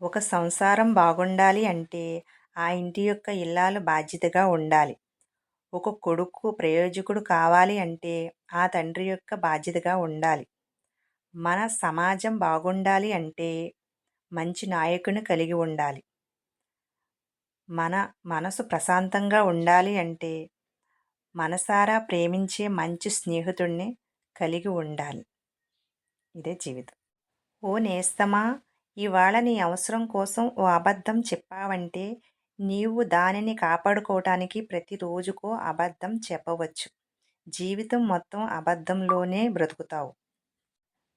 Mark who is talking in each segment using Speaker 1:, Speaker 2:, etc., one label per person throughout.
Speaker 1: ఒక సంసారం బాగుండాలి అంటే ఆ ఇంటి యొక్క ఇల్లాలు బాధ్యతగా ఉండాలి. ఒక కొడుకు ప్రయోజకుడు కావాలి అంటే ఆ తండ్రి యొక్క బాధ్యతగా ఉండాలి. మన సమాజం బాగుండాలి అంటే మంచి నాయకుని కలిగి ఉండాలి. మన మనసు ప్రశాంతంగా ఉండాలి అంటే మనసారా ప్రేమించే మంచి స్నేహితుడిని కలిగి ఉండాలి. ఇదే జీవితం. ఓ నేస్తమా ఇవాళ నీ అవసరం కోసం ఓ అబద్ధం చెప్పావంటే నీవు దానిని కాపాడుకోవటానికి ప్రతిరోజుకో అబద్ధం చెప్పవచ్చు. జీవితం మొత్తం అబద్ధంలోనే బ్రతుకుతావు.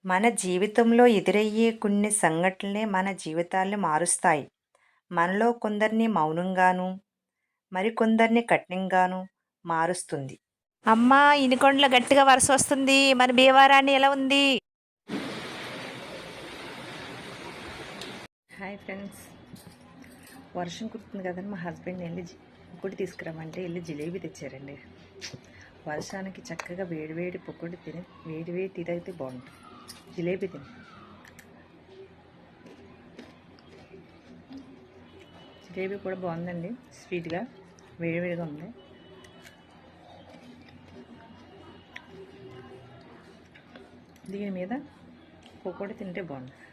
Speaker 1: మన జీవితంలో ఎదురయ్యే కొన్ని సంఘటనలే మన జీవితాల్ని మారుస్తాయి. మనలో కొందరిని మౌనంగాను మరికొందరిని కఠినంగాను మారుస్తుంది.
Speaker 2: అమ్మా ఇనుకొండలు గట్టిగా వరుస వస్తుంది. మన భీవారాన్ని ఎలా ఉంది?
Speaker 1: Hi friends. వర్షం కుడుతుంది కదండి మా హస్బెండ్ వెళ్ళి పొక్కుడు తీసుకురామంటే వెళ్ళి జిలేబీ తెచ్చారండి. వర్షానికి చక్కగా వేడివేడి పొక్కుడు తిని వేడివేడి టీ తాగితే బాగుంటుంది. జిలేబీ తిని. జిలేబీ కూడా బాగుందండి స్వీట్గా వేడివేడిగా ఉంది. దీని మీద పొక్కుడు తింటే బాగుంటుంది.